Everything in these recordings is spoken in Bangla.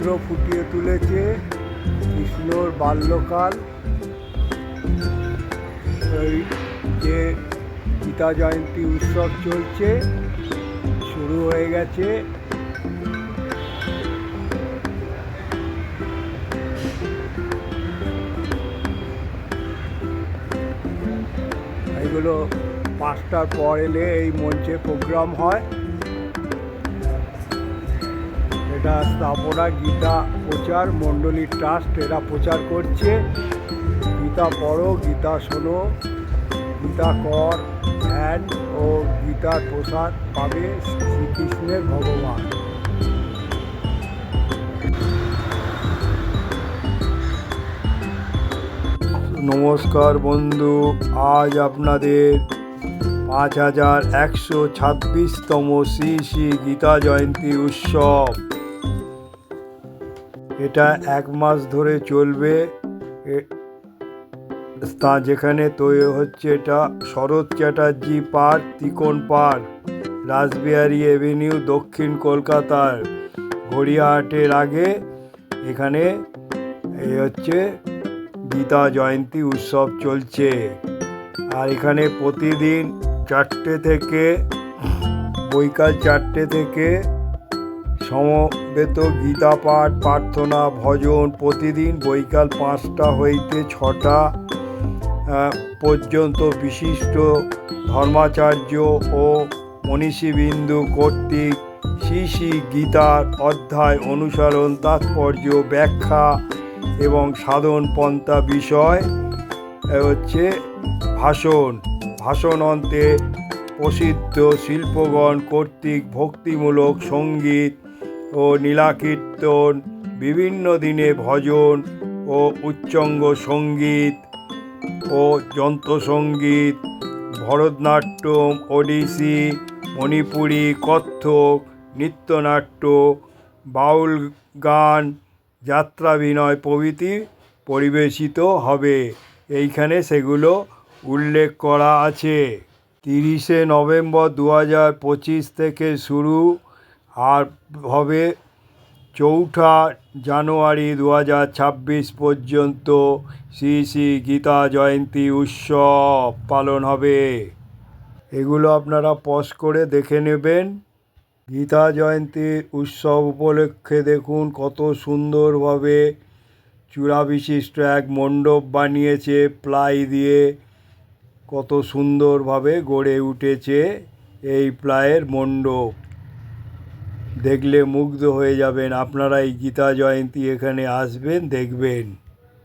চিত্র ফুটিয়ে তুলেছে কৃষ্ণর বাল্যকাল। এই যে গীতা জয়ন্তী উৎসব চলছে, শুরু হয়ে গেছে। এগুলো পাঁচটার পর এলে এই মঞ্চে প্রোগ্রাম হয়। এটা স্থাপনা গীতা প্রচার মণ্ডলী ট্রাস্ট এরা প্রচার করছে। গীতা পড়ো, গীতা শোনো, গীতা কর, ধ্যান ও গীতার প্রসাদ পাবে শ্রীকৃষ্ণের ভগবান। নমস্কার বন্ধু, আজ আপনাদের পাঁচ হাজার একশো ছাব্বিশতম শ্রী শ্রী গীতা জয়ন্তী উৎসব। এটা এক মাস ধরে চলবে। তা যেখানে তৈরি হচ্ছে এটা Sarat Chatterjee park, Trikon park, Rashbehari avenue, দক্ষিণ কলকাতার গড়িয়াহাটের আগে। এখানে এই হচ্ছে গীতা জয়ন্তী উৎসব চলছে। আর এখানে প্রতিদিন চারটে থেকে বৈকাল চারটে থেকে সমবেত গীতা পাঠ প্রার্থনা, ভজন প্রতিদিন বৈকাল পাঁচটা হইতে ছটা পর্যন্ত বিশিষ্ট ধর্মাচার্য ও মনীষীবিন্দু কর্তৃক শ্রী শ্রী গীতার অধ্যায় অনুসরণ তাৎপর্য ব্যাখ্যা এবং সাধন পন্থা বিষয় হচ্ছে ভাষণ। ভাষণ অন্তে প্রসিদ্ধ শিল্পগণ কর্তৃক ভক্তিমূলক সংগীত ও নীলাকীর্তন, বিভিন্ন দিনে ভজন ও উচ্চঙ্গ সংগীত ও যন্ত্রসঙ্গীত, ভরতনাট্যম, ওডিসি, মণিপুরী কত্থক নৃত্যনাট্য, বাউল গান, যাত্রাভিনয় প্রভৃতি পরিবেশিত হবে। এইখানে সেগুলো উল্লেখ করা আছে। তিরিশে নভেম্বর দু হাজার পঁচিশ থেকে শুরু আর হবে চৌঠা জানুয়ারি দু হাজার ছাব্বিশ পর্যন্ত শ্রী শ্রী গীতা জয়ন্তী উৎসব পালন হবে। এগুলো আপনারা পজ করে দেখে নেবেন। গীতা জয়ন্তী উৎসব উপলক্ষে দেখুন কত সুন্দরভাবে চূড়া বিশিষ্ট এক মণ্ডপ বানিয়েছে, প্লাই দিয়ে কত সুন্দরভাবে গড়ে উঠেছে এই প্লায়ের মণ্ডপ। দেখলে মুগ্ধ হয়ে যাবেন। আপনারা এই গীতা জয়ন্তী এখানে আসবেন, দেখবেন।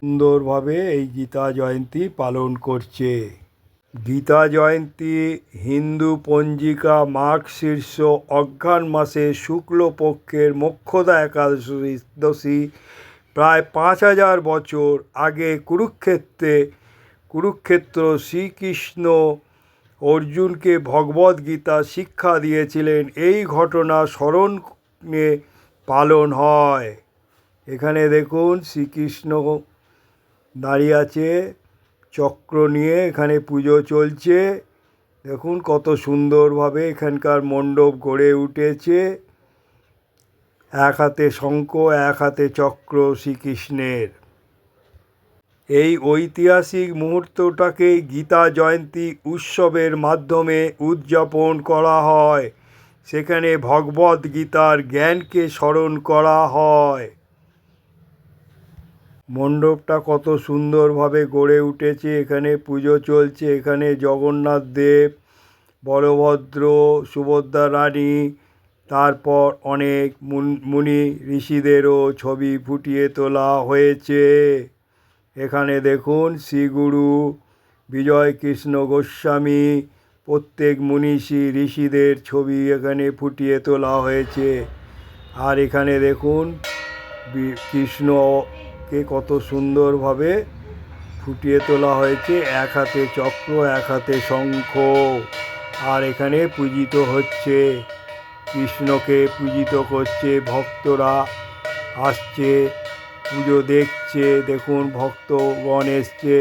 সুন্দরভাবে এই গীতা জয়ন্তী পালন করছে। গীতা জয়ন্তী হিন্দু পঞ্জিকা মাঘ শীর্ষ অজ্ঞান মাসে শুক্লপক্ষের মোক্ষদা একাদশী প্রায় পাঁচ হাজার বছর আগে কুরুক্ষেত্রে, কুরুক্ষেত্র শ্রীকৃষ্ণ অর্জুনকে ভগবদ গীতা শিক্ষা দিয়েছিলেন। এই ঘটনা স্মরণে পালন হয়। এখানে দেখুন, শ্রীকৃষ্ণ দাঁড়িয়ে আছে, চক্র নিয়ে এখানে পুজো চলছে। দেখুন কত সুন্দরভাবে এখানকার মণ্ডপ গড়ে উঠেছে। এক হাতে শঙ্খ, এক হাতে চক্র শ্রীকৃষ্ণের। এই ঐতিহাসিক মুহূর্তটাকে গীতা জয়ন্তী উৎসবের মাধ্যমে উদযাপন করা হয়। সেখানে ভগবদ গীতার জ্ঞানকে স্মরণ করা হয়। মণ্ডপটা কত সুন্দরভাবে গড়ে উঠেছে, এখানে পুজো চলছে, এখানে জগন্নাথ দেব, বলভদ্র, সুভদ্রা রানী, তারপর অনেক মুনি ঋষিদেরও ছবি ফুটিয়ে তোলা হয়েছে। এখানে দেখুন শ্রীগুরু বিজয় কৃষ্ণ গোস্বামী, প্রত্যেক মনীষী ঋষিদের ছবি এখানে ফুটিয়ে তোলা হয়েছে। আর এখানে দেখুন কৃষ্ণকে কত সুন্দরভাবে ফুটিয়ে তোলা হয়েছে। এক হাতে চক্র, এক হাতে শঙ্খ। আর এখানে পূজিত হচ্ছে, কৃষ্ণকে পূজিত করছে, ভক্তরা আসছে। পুজো দেখছে, দেখুন ভক্তগণ এসছে,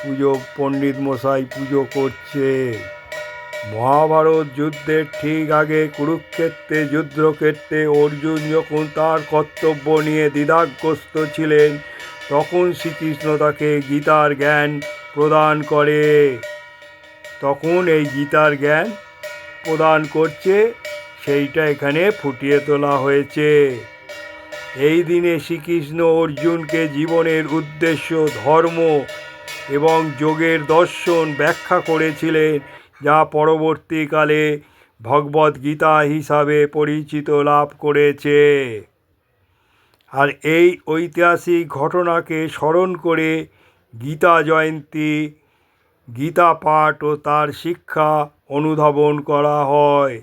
পুজো পণ্ডিত মশাই পুজো করছে। মহাভারত যুদ্ধের ঠিক আগে কুরুক্ষেত্রে, যুদ্ধক্ষেত্রে অর্জুন যখন তার কর্তব্য নিয়ে দ্বিধাগ্রস্ত ছিলেন, তখন শ্রীকৃষ্ণ তাকে গীতার জ্ঞান প্রদান করে। তখন এই গীতার জ্ঞান প্রদান করছে, সেইটা এখানে ফুটিয়ে তোলা হয়েছে। এই দিনে শ্রীকৃষ্ণ অর্জুনকে জীবনের উদ্দেশ্য, ধর্ম এবং যোগের দর্শন ব্যাখ্যা করেছিলেন, যা পরবর্তীকালে ভগবদ গীতা হিসাবে পরিচিত লাভ করেছে। আর এই ঐতিহাসিক ঘটনাকে স্মরণ করে গীতা জয়ন্তী, গীতা পাঠ ও তার শিক্ষা অনুধাবন করা হয়।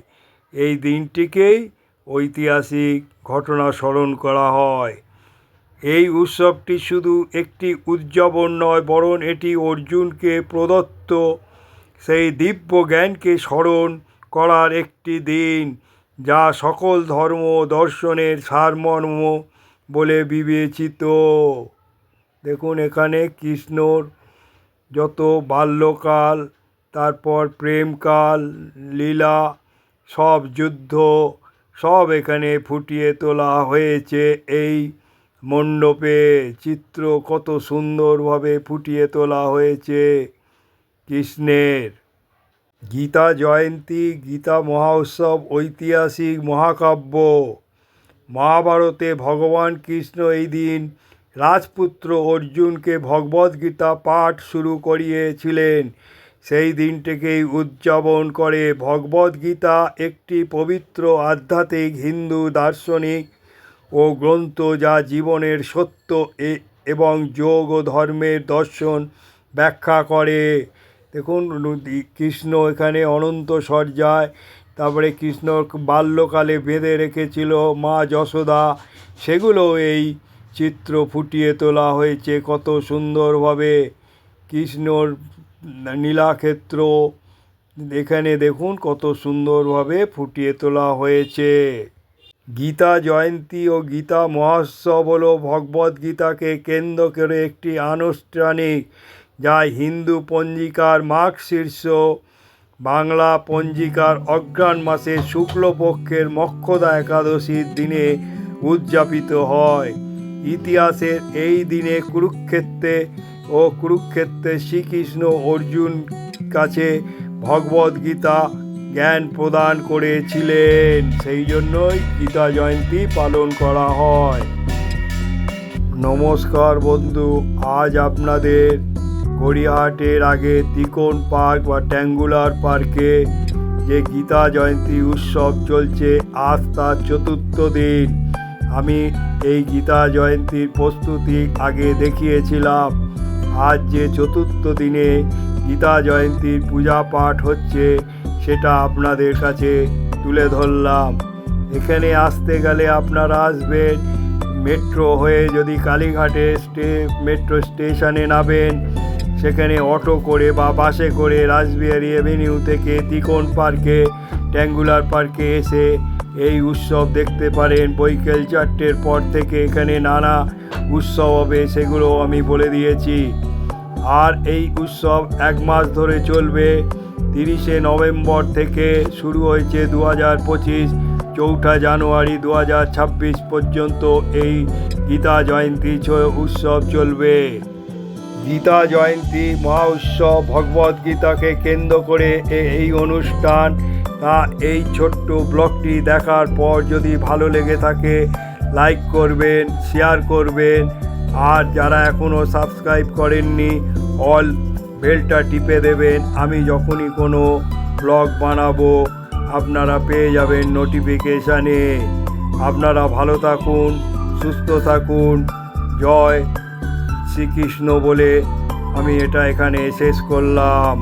এই দিনটিকেই ঐতিহাসিক ঘটনা স্মরণ করা হয়। এই উৎসবটি শুধু একটি উদযাপন নয়, বরং এটি অর্জুনকে প্রদত্ত সেই দিব্য জ্ঞানকে স্মরণ করার একটি দিন, যা সকল ধর্ম দর্শনের সারমর্ম বলে বিবেচিত। দেখুন এখানে কৃষ্ণর যত বাল্যকাল, তারপর প্রেমকাল, লীলা, সব যুদ্ধ সব এখানে ফুটিয়ে তোলা হয়েছে। এই মণ্ডপে চিত্র কত সুন্দরভাবে ফুটিয়ে তোলা হয়েছে কৃষ্ণের। গীতা জয়ন্তী, গীতা মহোৎসব, ঐতিহাসিক মহাকাব্য। মহাভারতে ভগবান কৃষ্ণ এই দিন রাজপুত্র অর্জুনকে ভগবদ্গীতা পাঠ শুরু করিয়েছিলেন। সেই দিনটিকেই উদযাপন করে ভগবদ্গীতা একটি পবিত্র আধ্যাত্মিক, হিন্দু, দার্শনিক ও গ্রন্থ যা জীবনের সত্য এবং যোগ ও ধর্মের দর্শন ব্যাখ্যা করে। দেখুন কৃষ্ণ এখানে অনন্ত সজ্জায় তারপরে কৃষ্ণ বাল্যকালে বেঁধে রেখেছিল মা যশোদা। সেগুলো এই চিত্র ফুটিয়ে তোলা হয়েছে কত সুন্দরভাবে। কৃষ্ণর নীলাক্ষেত্র, এখানে দেখুন কত সুন্দরভাবে ফুটিয়ে তোলা হয়েছে। গীতা জয়ন্তী ও গীতা মহোৎসব হলো ভগবদ্গীতাকে কেন্দ্র করে একটি আনুষ্ঠানিক, যা হিন্দু পঞ্জিকার মাঘ শীর্ষ, বাংলা পঞ্জিকার অগ্রাণ মাসের শুক্লপক্ষের মক্ষদা একাদশীর দিনে উদযাপিত হয়। ইতিহাসের এই দিনে কুরুক্ষেত্রে ও কুরুক্ষেত্রে শ্রীকৃষ্ণ অর্জুন কাছে ভগবদ্গীতা জ্ঞান প্রদান করেছিলেন। সেই জন্যই গীতা জয়ন্তী পালন করা হয়। নমস্কার বন্ধু, আজ আপনাদের গড়িয়াহাটের আগে তিকোন পার্ক বা ট্যাঙ্গুলার পার্কে যে গীতা জয়ন্তী উৎসব চলছে আজ তার চতুর্থ দিন। আমি এই গীতা জয়ন্তীর প্রস্তুতি আগে দেখিয়েছিলাম। আজ যে চতুর্থ দিনে গীতা জয়ন্তীর পূজা পাঠ হচ্ছে, সেটা আপনাদের কাছে তুলে ধরলাম। এখানে আসতে গেলে আপনারা আসবেন, মেট্রো হয়ে যদি কালীঘাটে স্টে, মেট্রো স্টেশনে নামেন, সেখানে অটো করে বা বাসে করে রাসবিহারি অ্যাভিনিউ থেকে তিকোন পার্কে, ট্যাঙ্গুলার পার্কে এসে এই উৎসব দেখতে পারেন বৈকাল চারটের পর থেকে এখানে নানা উৎসব হবে, সেগুলো আমি বলে দিয়েছি। আর এই উৎসব এক মাস ধরে চলবে। তিরিশে নভেম্বর থেকে শুরু হয়েছে দু হাজার পঁচিশ চৌঠা জানুয়ারি দু হাজার ছাব্বিশ পর্যন্ত এই গীতা জয়ন্তী উৎসব চলবে। গীতা জয়ন্তী মহা উৎসব ভগবদ গীতাকে কেন্দ্র করে এই অনুষ্ঠান। তা এই ছোট্ট ব্লগটি দেখার পর যদি ভালো লেগে থাকে, লাইক করবেন, শেয়ার করবেন। আর যারা এখনও সাবস্ক্রাইব করেননি, অল বেলটা টিপে দেবেন। আমি যখনই কোনো ব্লগ বানাবো, আপনারা পেয়ে যাবেন নোটিফিকেশানে আপনারা ভালো থাকুন, সুস্থ থাকুন। জয় শ্রীকৃষ্ণ বলে আমি এটা এখানে শেষ করলাম।